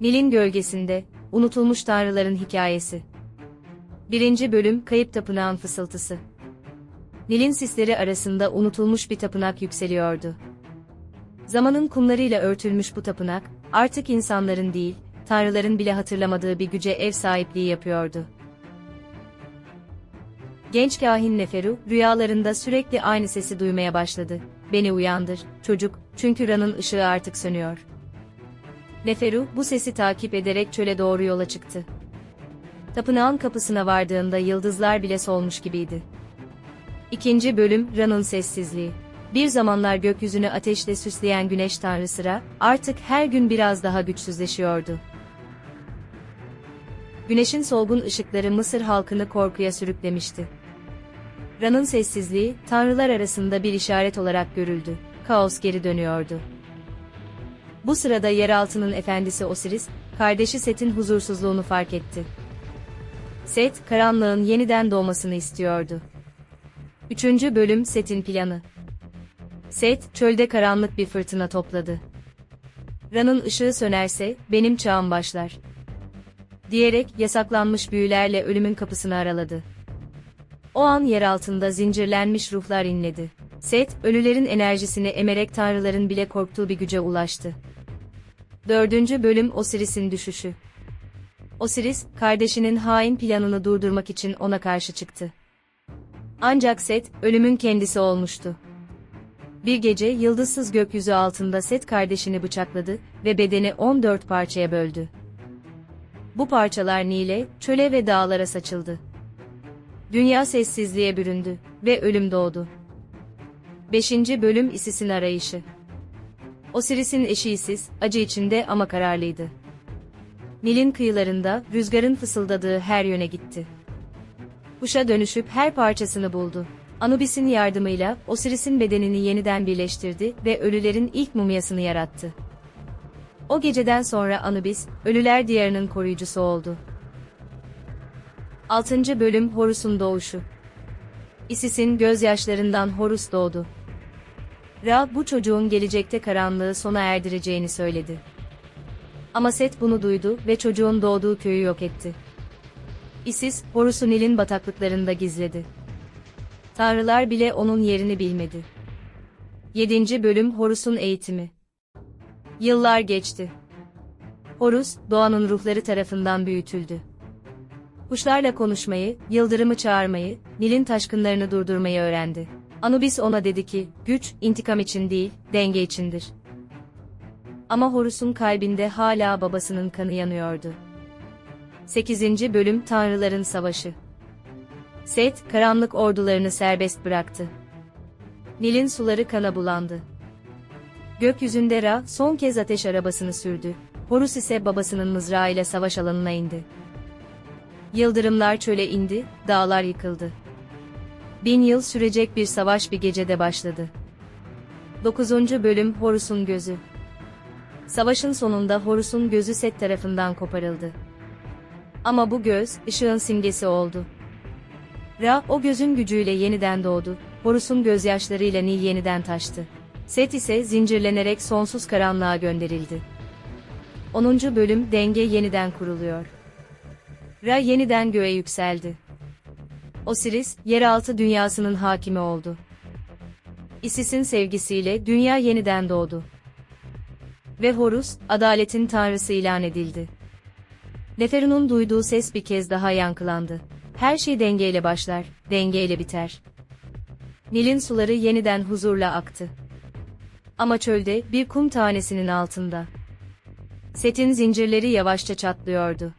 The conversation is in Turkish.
Nil'in gölgesinde, unutulmuş tanrıların hikayesi. 1. bölüm Kayıp Tapınağın fısıltısı. Nil'in sisleri arasında unutulmuş bir tapınak yükseliyordu. Zamanın kumlarıyla örtülmüş bu tapınak, artık insanların değil, tanrıların bile hatırlamadığı bir güce ev sahipliği yapıyordu. Genç kahin Neferu, rüyalarında sürekli aynı sesi duymaya başladı. Beni uyandır, çocuk, çünkü Ran'ın ışığı artık sönüyor. Neferu, bu sesi takip ederek çöle doğru yola çıktı. Tapınağın kapısına vardığında yıldızlar bile solmuş gibiydi. İkinci bölüm, Ran'ın sessizliği. Bir zamanlar gökyüzünü ateşle süsleyen güneş tanrısı Ra, artık her gün biraz daha güçsüzleşiyordu. Güneşin solgun ışıkları Mısır halkını korkuya sürüklemişti. Ra'nın sessizliği, tanrılar arasında bir işaret olarak görüldü. Kaos geri dönüyordu. Bu sırada yeraltının efendisi Osiris, kardeşi Set'in huzursuzluğunu fark etti. Set, karanlığın yeniden doğmasını istiyordu. Üçüncü bölüm Set'in planı. Set, çölde karanlık bir fırtına topladı. Ra'nın ışığı sönerse, benim çağım başlar. Diyerek yasaklanmış büyülerle ölümün kapısını araladı. O an yer altında zincirlenmiş ruhlar inledi. Set, ölülerin enerjisini emerek tanrıların bile korktuğu bir güce ulaştı. Dördüncü bölüm Osiris'in düşüşü. Osiris, kardeşinin hain planını durdurmak için ona karşı çıktı. Ancak Set, ölümün kendisi olmuştu. Bir gece yıldızsız gökyüzü altında Set kardeşini bıçakladı ve bedeni 14 parçaya böldü. Bu parçalar Nil'e, çöle ve dağlara saçıldı. Dünya sessizliğe büründü ve ölüm doğdu. 5. bölüm Isis'in arayışı. Osiris'in eşi Isis, acı içinde ama kararlıydı. Nil'in kıyılarında, rüzgarın fısıldadığı her yöne gitti. Kuşa dönüşüp her parçasını buldu. Anubis'in yardımıyla Osiris'in bedenini yeniden birleştirdi ve ölülerin ilk mumyasını yarattı. O geceden sonra Anubis, Ölüler Diyarı'nın koruyucusu oldu. 6. bölüm Horus'un doğuşu. Isis'in gözyaşlarından Horus doğdu. Ra bu çocuğun gelecekte karanlığı sona erdireceğini söyledi. Ama Set bunu duydu ve çocuğun doğduğu köyü yok etti. Isis, Horus'u Nil'in bataklıklarında gizledi. Tanrılar bile onun yerini bilmedi. 7. bölüm Horus'un eğitimi. Yıllar geçti. Horus, doğanın ruhları tarafından büyütüldü. Kuşlarla konuşmayı, yıldırımı çağırmayı, Nil'in taşkınlarını durdurmayı öğrendi. Anubis ona dedi ki, güç, intikam için değil, denge içindir. Ama Horus'un kalbinde hala babasının kanı yanıyordu. 8. Bölüm Tanrıların Savaşı Set, karanlık ordularını serbest bıraktı. Nil'in suları kana bulandı. Gökyüzünde Ra, son kez ateş arabasını sürdü. Horus ise babasının mızrağıyla savaş alanına indi. Yıldırımlar çöle indi, dağlar yıkıldı. Bin yıl sürecek bir savaş bir gecede başladı. 9. Bölüm Horus'un Gözü Savaşın sonunda Horus'un gözü Set tarafından koparıldı. Ama bu göz, ışığın simgesi oldu. Ra, o gözün gücüyle yeniden doğdu, Horus'un gözyaşlarıyla Nil yeniden taştı. Set ise zincirlenerek sonsuz karanlığa gönderildi. 10. Bölüm Denge yeniden kuruluyor. Ra yeniden göğe yükseldi. Osiris, yeraltı dünyasının hakimi oldu. Isis'in sevgisiyle dünya yeniden doğdu. Ve Horus, adaletin tanrısı ilan edildi. Neferu'nun duyduğu ses bir kez daha yankılandı. Her şey dengeyle başlar, dengeyle biter. Nil'in suları yeniden huzurla aktı. Ama çölde bir kum tanesinin altında. Setin zincirleri yavaşça çatlıyordu.